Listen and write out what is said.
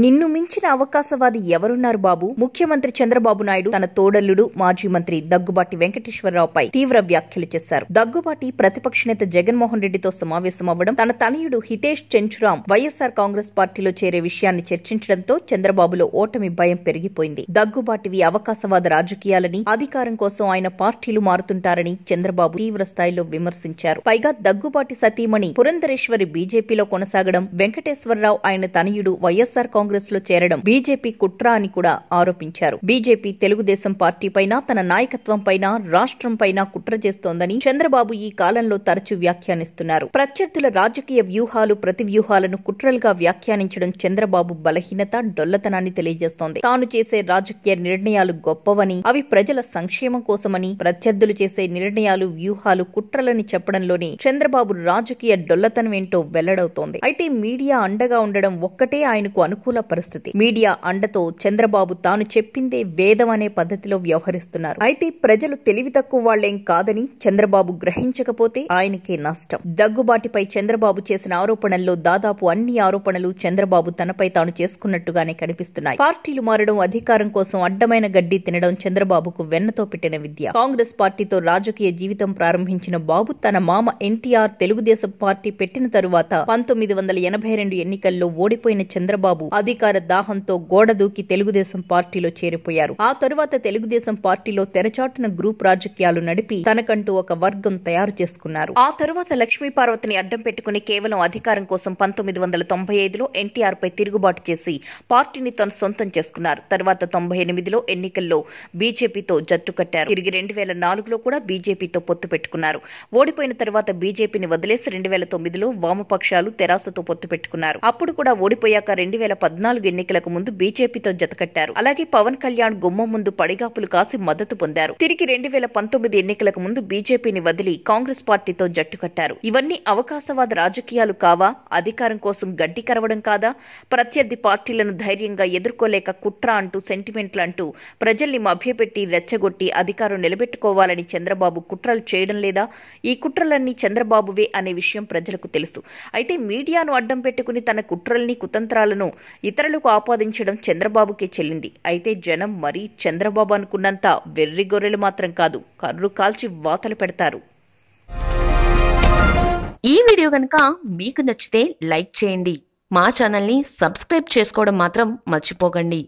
నిన్ను మించిన అవకాశవాది ఎవరున్నారు బాబు? ముఖ్యమంత్రి చంద్రబాబు నాయుడు తన తోడల్లుడు మాజీ మంత్రి దగ్గుబాటి వెంకటేశ్వరరావుపై తీవ్ర వ్యాఖ్యలు చేశారు. దగ్గుబాటి ప్రతిపక్ష నేత జగన్మోహన్ రెడ్డితో సమావేశమవ్వడం తన తనయుడు హితేష్ చెంచురాం వైఎస్సార్ కాంగ్రెస్ పార్టీలో చేరే విషయాన్ని చర్చించడంతో చంద్రబాబులో ఓటమి భయం పెరిగిపోయింది. దగ్గుబాటివి అవకాశవాద రాజకీయాలని అధికారం కోసం ఆయన పార్టీలు మారుతుంటారని చంద్రబాబు తీవ్ర స్థాయిలో విమర్శించారు. పైగా దగ్గుబాటి సతీమణి పురంధరేశ్వరి బీజేపీలో కొనసాగడం వెంకటేశ్వరరావు ఆయన తనయుడు వైఎస్సార్ కాంగ్రెస్లో చేరడం బీజేపీ కుట్ర అని కూడా ఆరోపించారు. బీజేపీ తెలుగుదేశం పార్టీ పైన తన నాయకత్వం పైన రాష్ట్రం పైన కుట్ర చేస్తోందని చంద్రబాబు ఈ కాలంలో తరచూ వ్యాఖ్యానిస్తున్నారు. ప్రత్యర్థుల రాజకీయ వ్యూహాలు ప్రతి వ్యూహాలను కుట్రలుగా వ్యాఖ్యానించడం చంద్రబాబు బలహీనత డొల్లతనాన్ని తెలియజేస్తోంది. తాను చేసే రాజకీయ నిర్ణయాలు గొప్పవని అవి ప్రజల సంక్షేమం కోసమని ప్రత్యర్థులు చేసే నిర్ణయాలు వ్యూహాలు కుట్రలని చెప్పడంలోనే చంద్రబాబు రాజకీయ డొల్లతనం ఏంటో వెల్లడవుతోంది. అయితే మీడియా అండగా ఉండడం ఒక్కటే ఆయనకు అనుకూల పరిస్థితి. మీడియా అండతో చంద్రబాబు తాను చెప్పిందే వేదం అనే పద్ధతిలో వ్యవహరిస్తున్నారు. అయితే ప్రజలు తెలివి తక్కువ వాళ్ళేం కాదని చంద్రబాబు గ్రహించకపోతే ఆయనకే నష్టం. దగ్గుబాటిపై చంద్రబాబు చేసిన ఆరోపణల్లో దాదాపు అన్ని ఆరోపణలు చంద్రబాబు తనపై తాను చేసుకున్నట్టుగానే కనిపిస్తున్నాయి. పార్టీలు మారడం అధికారం కోసం అడ్డమైన గడ్డి తినడం చంద్రబాబుకు వెన్నతో పెట్టిన విద్య. కాంగ్రెస్ పార్టీతో రాజకీయ జీవితం ప్రారంభించిన బాబు తన మామ ఎన్టీఆర్ తెలుగుదేశం పార్టీ పెట్టిన తరువాత పంతొమ్మిది వందల ఎనభై రెండు ఎన్నికల్లో ఓడిపోయిన చంద్రబాబు అధికార దాహంతో గోడ దూకి తెలుగుదేశం పార్టీలో చేరిపోయారు. ఆ తరువాత తెలుగుదేశం పార్టీలో తెరచాటున గ్రూప్ రాజకీయాలు నడిపి తనకంటూ ఒక వర్గం తయారు చేసుకున్నారు. ఆ తరువాత లక్ష్మీపార్వతిని అడ్డం పెట్టుకుని కేవలం అధికారం కోసం పంతొమ్మిది వందల తొంభై ఐదులో ఎన్టీఆర్ పై తిరుగుబాటు చేసి పార్టీని తను సొంతం చేసుకున్నారు. తర్వాత తొంభై ఎనిమిదిలో ఎన్నికల్లో బీజేపీతో జట్టు కట్టారు. తిరిగి రెండు వేల నాలుగులో కూడా బీజేపీతో పొత్తు పెట్టుకున్నారు. ఓడిపోయిన తర్వాత బీజేపీని వదిలేసి రెండు వేల తొమ్మిదిలో వామపక్షాలు తెరాసతో పొత్తు పెట్టుకున్నారు. అప్పుడు కూడా ఓడిపోయాక రెండు వేల పద్నాలుగు ఎన్నికలకు ముందు బీజేపీతో జతకట్టారు అలాగే పవన్ కళ్యాణ్ గుమ్మం ముందు పడిగాపులు కాసి మద్దతు పొందారు. తిరిగి రెండు వేల పంతొమ్మిది ఎన్నికలకు ముందు బీజేపీని వదిలి కాంగ్రెస్ పార్టీతో జట్టు కట్టారు. ఇవన్నీ అవకాశవాద రాజకీయాలు కావా? అధికారం కోసం గడ్డి కరవడం కాదా? ప్రత్యర్థి పార్టీలను ధైర్యంగా ఎదుర్కోలేక కుట్ర అంటూ సెంటిమెంట్లు అంటూ ప్రజల్ని మభ్యపెట్టి రెచ్చగొట్టి అధికారం నిలబెట్టుకోవాలని చంద్రబాబు కుట్రలు చేయడం లేదా? ఈ కుట్రలన్నీ చంద్రబాబువే అనే విషయం ప్రజలకు తెలుసు. అయితే మీడియాను అడ్డం పెట్టుకుని తన కుట్రల్ని కుతంత్రాలను ఇతరులకు ఆపాదించడం చంద్రబాబుకే చెల్లింది. అయితే జనం మరీ చంద్రబాబు అనుకున్నంత వెర్రి గొర్రెలు మాత్రం కాదు కర్రు కాల్చి వాతలు పెడతారు. ఈ వీడియో కనుక మీకు నచ్చితే లైక్ చేయండి. మా ఛానల్ని సబ్స్క్రైబ్ చేసుకోవడం మాత్రం మర్చిపోకండి.